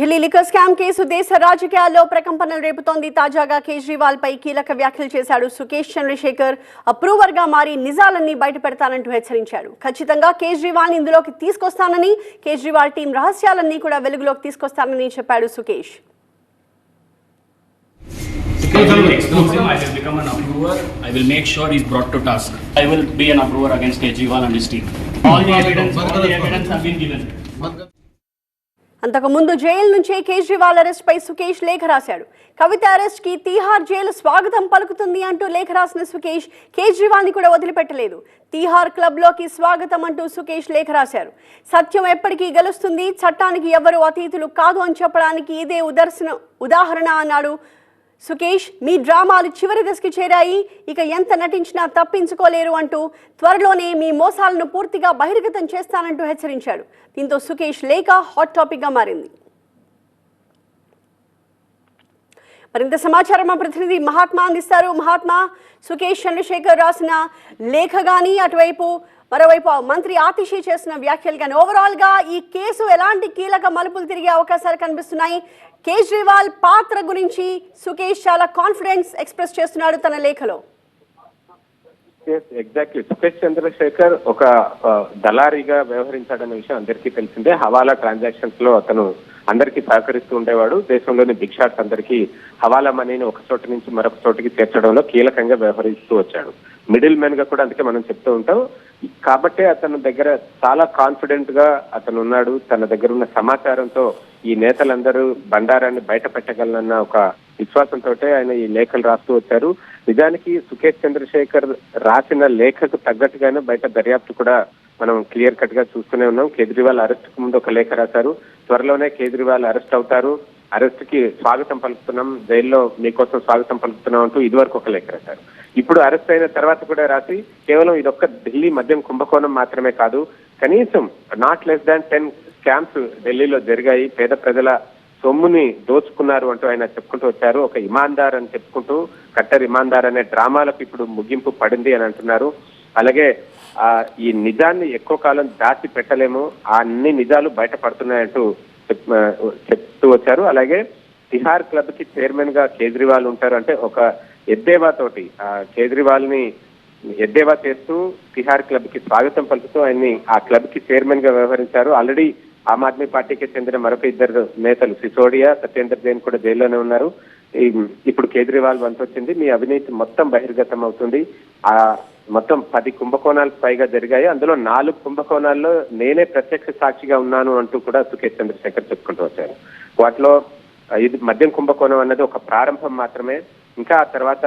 Delhi లిఖర్ scam case దేశ రాజకీయాల్లో ప్రకంపనలు రేపుతోంది. తాజాగా కేజ్రీవాల్ పై కీలక వ్యాఖ్యలు చేశాడు సుకేష్ చంద్రశేఖర్. అప్రూవర్గా మారి నిజాలన్నీ బయటపెడతానంటూ హెచ్చరించాడు. ఖచ్చితంగా కేజ్రీవాల్ని ఇందులోకి తీసుకొస్తానని కేజ్రీవాల్ టీం రహస్యాలన్నీ కూడా వెలుగులోకి తీసుకొస్తానని చెప్పాడు సుకేష్. అంతకుముందు జైలు నుంచే కేజ్రీవాల్ అరెస్ట్ పై సుకేష్ లేఖ రాశాడు. కవిత అరెస్ట్కి తీహార్ జైలు స్వాగతం పలుకుతుంది అంటూ లేఖ రాసిన సుకేష్ కేజ్రీవాల్ని కూడా వదిలిపెట్టలేదు. తీహార్ క్లబ్లోకి స్వాగతం అంటూ సుకేష్ లేఖ రాశారు. సత్యం ఎప్పటికీ గెలుస్తుంది చట్టానికి ఎవరు అతీతులు కాదు అని చెప్పడానికి ఇదే ఉదర్శన ఉదాహరణ అన్నాడు సుకేష్ మీ డ్రామాలు చివరి దశకి చేరాయి. ఇక ఎంత నటించినా తప్పించుకోలేరు అంటూ త్వరలోనే మీ మోసాలను పూర్తిగా బహిర్గతం చేస్తానంటూ హెచ్చరించాడు. దీంతో సుకేష్ లేఖ హాట్ టాపిక్గా మారింది. మరింత సమాచారం మా ప్రతినిధి మహాత్మా అందిస్తారు. మహాత్మా సుకేష్ చంద్రశేఖర్ రాసిన లేఖ కానీ అటువైపు మరోవైపు మంత్రి ఆతిషి చేసిన వ్యాఖ్యలు కానీ ఓవరాల్గా ఈ కేసు ఎలాంటి కీలక మలుపులు తిరిగే అవకాశాలు కనిపిస్తున్నాయి? కేజ్రీవాల్ పాత్ర గురించి సుకేష్ చాలా కాన్ఫిడెన్స్ ఎక్స్ప్రెస్ చేస్తున్నాడు తన లేఖలో. ఎగ్జాక్ట్లీ సుకేష్ చంద్రశేఖర్ ఒక దళారీగా వ్యవహరించాడన్న విషయం అందరికీ తెలిసిందే. హవాలా ట్రాన్సాక్షన్స్లో అతను అందరికీ సహకరిస్తూ ఉండేవాడు. దేశంలోని బిక్షార్స్ అందరికీ హవాలా మనీని ఒక చోట నుంచి మరొక చోటికి చేర్చడంలో కీలకంగా వ్యవహరిస్తూ వచ్చాడు. మిడిల్ మ్యాన్గా కూడా అందుకే మనం చెప్తూ ఉంటాం. కాబట్టే అతని దగ్గర చాలా కాన్ఫిడెంట్గా అతను ఉన్నాడు. తన దగ్గర ఉన్న సమాచారంతో ఈ నేతలందరూ బండారాన్ని బయట పెట్టగలనన్న ఒక విశ్వాసంతో ఆయన ఈ లేఖలు రాస్తూ వచ్చారు. నిజానికి సుఖేష్ చంద్రశేఖర్ రాసిన లేఖకు తగ్గట్టుగానే బయట దర్యాప్తు కూడా మనం క్లియర్ కట్గా చూస్తూనే ఉన్నాం. కేజ్రీవాల్ అరెస్ట్కు ముందు ఒక లేఖ రాశారు. త్వరలోనే కేజ్రీవాల్ అరెస్ట్ అవుతారు. అరెస్ట్కి స్వాగతం పలుకుతున్నాం జైల్లో మీకోసం స్వాగతం పలుకుతున్నాం అంటూ ఇదివరకు ఒక లేఖ రాశారు. ఇప్పుడు అరెస్ట్ అయిన తర్వాత కూడా రాసి కేవలం ఇదొక్క ఢిల్లీ మద్యం కుంభకోణం మాత్రమే కాదు కనీసం not less than ten scams ఢిల్లీలో జరిగాయి పేద ప్రజల సొమ్ముని దోచుకున్నారు అంటూ ఆయన చెప్పుకుంటూ వచ్చారు. ఒక ఇమాందార్ అని చెప్పుకుంటూ కట్టర్ ఇమాందార్ అనే డ్రామాలకు ఇప్పుడు ముగింపు పడింది అని అంటున్నారు. అలాగే ఆ ఈ నిజాన్ని ఎక్కువ కాలం దాచి పెట్టలేము అన్ని నిజాలు బయటపడుతున్నాయంటూ చెప్- చెప్తూ వచ్చారు. అలాగే తిహార్ క్లబ్కి చైర్మన్గా కేజ్రీవాల్ ఉంటారు. అంటే ఒక ఎద్దేవా తోటి ఆ కేజ్రీవాల్ని ఎద్దేవా చేస్తూ తిహార్ క్లబ్కి స్వాగతం పలుకుతూ ఆయన్ని ఆ క్లబ్కి చైర్మన్గా వ్యవహరించారు. ఆల్రెడీ ఆమ్ ఆద్మీ పార్టీకి చెందిన మరొక ఇద్దరు నేతలు సిసోడియా సత్యేందర్ జైన్ కూడా జైల్లోనే ఉన్నారు. ఇప్పుడు కేజ్రీవాల్ వంతొచ్చింది. మీ అవినీతి మొత్తం బహిర్గతం అవుతుంది. ఆ మొత్తం పది కుంభకోణాలు పైగా జరిగాయి. అందులో నాలుగు కుంభకోణాల్లో నేనే ప్రత్యక్ష సాక్షిగా ఉన్నాను అంటూ కూడా సుకేష్ చంద్రశేఖర్ చెప్పుకుంటూ వచ్చారు. వాటిలో ఇది మద్యం కుంభకోణం అన్నది ఒక ప్రారంభం మాత్రమే. ఇంకా ఆ తర్వాత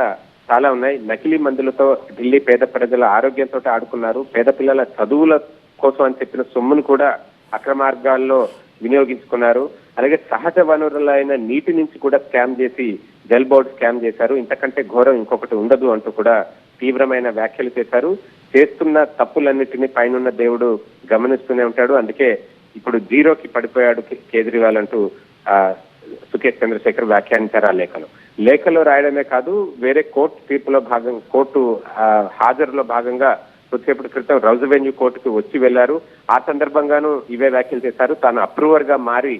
చాలా ఉన్నాయి. నకిలీ మందులతో ఢిల్లీ పేద ప్రజల ఆరోగ్యంతో ఆడుకున్నారు. పేద పిల్లల చదువుల కోసం అని చెప్పిన సొమ్మును కూడా అక్రమార్గాల్లో వినియోగించుకున్నారు. అలాగే సహజ వనరులైన నీటి నుంచి కూడా స్కామ్ చేసి జల్ బోర్డ్ స్కామ్ చేశారు. ఇంతకంటే ఘోరం ఇంకొకటి ఉండదు అంటూ కూడా తీవ్రమైన వ్యాఖ్యలు చేశారు. చేస్తున్న తప్పులన్నిటినీ పైనున్న దేవుడు గమనిస్తూనే ఉంటాడు. అందుకే ఇప్పుడు జీరోకి పడిపోయాడు కేజ్రీవాల్ అంటూ ఆ సుకేష్ చంద్రశేఖర్ వ్యాఖ్యానించారు ఆ లేఖలో. లేఖలో రాయడమే కాదు వేరే కోర్టు తీర్పులో భాగం కోర్టు ఆ, హాజరులో భాగంగా కొద్దిసేపటి క్రితం రౌజవెన్యూ కోర్టుకు వచ్చి వెళ్ళారు ఆ సందర్భంగానూ ఇవే వ్యాఖ్యలు చేశారు. తాను అప్రూవర్గా మారి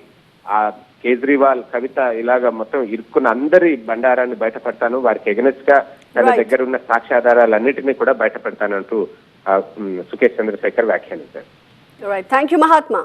ఆ కేజ్రీవాల్ కవిత ఇలాగా మొత్తం ఇరుక్కున్న అందరి బండారాన్ని బయటపెడతాను. వారికి ఎగనెస్ట్గా తన. దగ్గర ఉన్న సాక్ష్యాధారాలన్నిటినీ కూడా బయటపెడతానంటూ సుకేష్ చంద్రశేఖర్ వ్యాఖ్యానించారు. Thank you Mahatma